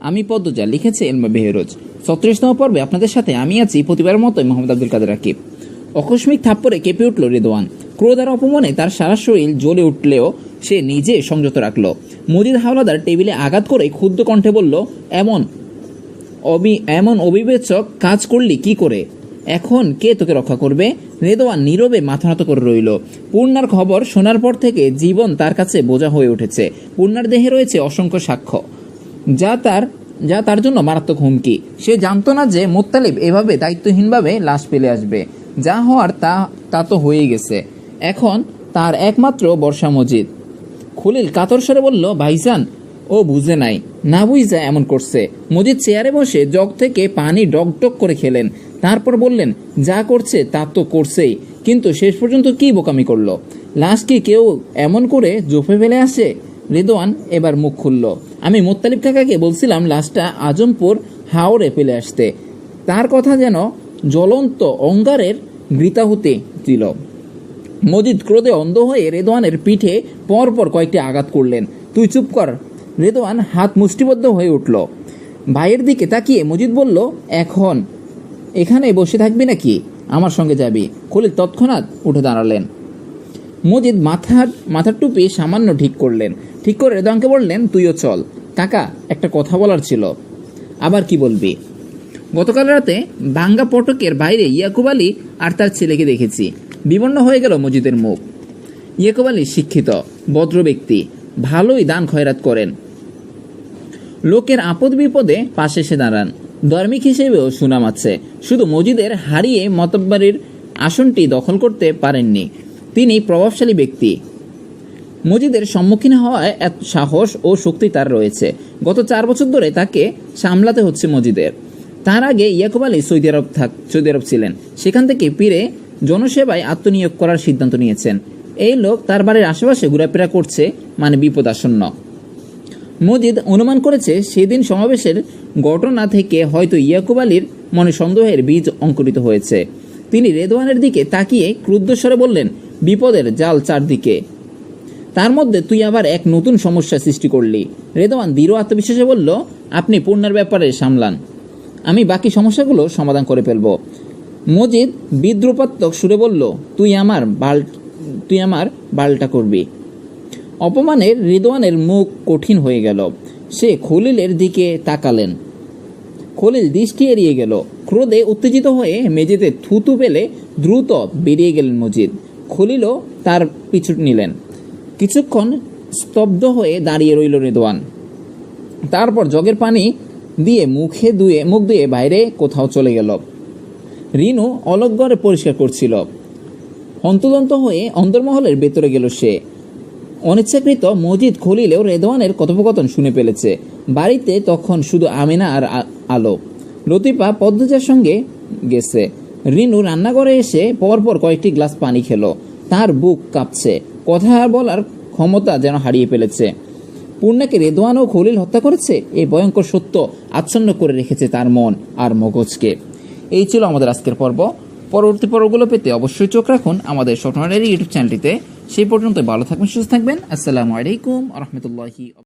আমি পদ্মজা লিখেছে এলমা বেহরোজ। সত্রিশতম পর্বে আপনাদের সাথে আমি আছি প্রতিবারের মতোই মোহাম্মদ আব্দুল কাদের রাকিব আকস্মিক থাপ্পড়ে কেঁপে উঠল রেদওয়ান ক্রোধ আর অপমানে তার সারা শরীর জ্বলে উঠলেও সে নিজে সংযত রাখল। মজিদ হাওলাদার টেবিলে আঘাত করে ক্ষুদ্র কণ্ঠে বলল, এমন অবি, এমন অবিবেচক কাজ করলি কি করে? এখন কে তোকে রক্ষা করবে? রেদোয়ান নীরবে মাথা নত করে রইল। পূর্ণার খবর শোনার পর থেকে জীবন তার কাছে বোঝা হয়ে উঠেছে। পূর্ণার দেহে রয়েছে অসংখ্য সাক্ষ্য। যা তার যা তার জন্য মারাত্মক হুমকি। সে জানতো না যে মোত্তালিব এভাবে দায়িত্বহীনভাবে লাশ পেলে আসবে। যা হওয়ার তা তা তো হয়েই গেছে। এখন তার একমাত্র বর্ষা মজিদ। খলিল কাতর স্বরে বলল, ভাইজান, ও বুঝে নাই। না বুঝা এমন করছে। মজিদ চেয়ারে বসে জগ থেকে পানি ডকডক করে খেলেন। তারপর বললেন, যা করছে তা তো করছেই। কিন্তু শেষ পর্যন্ত কি বোকামি করল? লাশ কি কেউ এমন করে জোফে ফেলে আসে? রেদোয়ান এবার মুখ খুলল। আমি মোত্তালিব কাকাকে বলছিলাম, লাশটা আজমপুর হাওড়ে ফেলে আসতে। তার কথা যেন জ্বলন্ত অঙ্গারের বৃতাহুতি দিল। মজিদ ক্রোধে অন্ধ হয়ে রেদওয়ানের পিঠে পরপর কয়েকটি আঘাত করলেন। তুই চুপ কর। রেদওয়ান হাত মুষ্টিবদ্ধ হয়ে উঠল। ভাইয়ের দিকে তাকিয়ে মজিদ বলল, এখন এখানে বসে থাকবি নাকি? আমার সঙ্গে যাবি। খলিল তৎক্ষণাৎ উঠে দাঁড়ালেন। মজিদ মাথার মাথার টুপি সামান্য ঠিক করলেন। ঠিক করে রেদওয়ানকে বললেন, তুইও চল। কাকা, একটা কথা বলার ছিল। আবার কি বলবি? গতকাল রাতে ভাঙ্গা পটকের বাইরে ইয়াকুব আলী আর তার ছেলেকে দেখেছি। বিবর্ণ হয়ে গেল মজিদের মুখ। ইয়াকুব আলী শিক্ষিত, ভদ্র ব্যক্তি। ভালোই দান খয়রাত করেন। লোকের আপদ বিপদে পাশে এসে দাঁড়ান। ধার্মিক হিসেবেও সুনাম আছে। শুধু মজিদের হারিয়ে মতব্বারির আসনটি দখল করতে পারেননি। তিনি প্রভাবশালী ব্যক্তি। মজিদের সম্মুখীন হওয়ায় এত সাহস ও শক্তি তার রয়েছে। গত চার বছর ধরে তাকে সামলাতে হচ্ছে মজিদের। তার আগে ইয়াকুব আলী সৌদি আরব থাক, সৌদি আরব ছিলেন। সেখান থেকে ফিরে জনসেবায় আত্মনিয়োগ করার সিদ্ধান্ত নিয়েছেন। এই লোক তার বাড়ির আশেপাশে ঘোরাফেরা করছে মানে বিপদ আসন্ন মজিদ অনুমান করেছে, সেদিন সমাবেশের ঘটনা থেকে হয়তো ইয়াকুব আলীর মনে সন্দেহের বীজ অঙ্কুরিত হয়েছে। তিনি রেদওয়ানের দিকে তাকিয়ে ক্রুদ্ধস্বরে বললেন বিপদের জাল চারদিকে। তার মধ্যে তুই আবার এক নতুন সমস্যা সৃষ্টি করলি। রেদওয়ান দৃঢ় আত্মবিশ্বাসে বলল, আপনি পূর্ণার ব্যাপারে সামলান। আমি বাকি সমস্যাগুলো সমাধান করে ফেলব। মজিদ বিদ্রুপাত্মক সুরে বলল, তুই আমার বাল, তুই আমার বালটা করবি। অপমানের রিদওয়ানের মুখ কঠিন হয়ে গেল। সে খলিলের দিকে তাকালেন। খলিল দৃষ্টি এড়িয়ে গেল। ক্রোধে উত্তেজিত হয়ে মেঝেতে থুতু পেলে দ্রুত বেরিয়ে গেলেন মজিদ। খলিলও তার পিছু নিলেন। কিছুক্ষণ স্তব্ধ হয়ে দাঁড়িয়ে রইল রেদওয়ান। তারপর জগের পানি দিয়ে মুখে ধুয়ে, মুখ ধুয়ে বাইরে কোথাও চলে গেল। রিনু অলগ্গরে পরিষ্কার করছিল। হন্তদন্ত হয়ে অন্তর্মহলের ভেতরে গেল সে। অনিচ্ছাকৃত মজিদ খলিলেও রেদওয়ানের কথোপকথন শুনে ফেলেছে। বাড়িতে তখন শুধু আমিনা আর আলো। লতিফা পদ্মজার সঙ্গে গেছে। রিনু রান্নাঘরে এসে পরপর কয়েকটি গ্লাস পানি খেলো। তার বুক কাঁপছে। কথা বলার ক্ষমতা যেন হারিয়ে ফেলেছে। পূর্ণাকে রেদোয়ান ও খলিল হত্যা করেছে? এই ভয়ঙ্কর সত্য আচ্ছন্ন করে রেখেছে তার মন আর মগজকে। এই ছিল আমাদের আজকের পর্ব। পরবর্তী পর্বগুলো পেতে অবশ্যই চোখ রাখুন আমাদের স্বপ্নের ইউটিউব চ্যানেলটিতে। সেই পর্যন্ত ভালো থাকবেন, সুস্থ থাকবেন। আসসালামু আলাইকুম রহমতুল্লাহি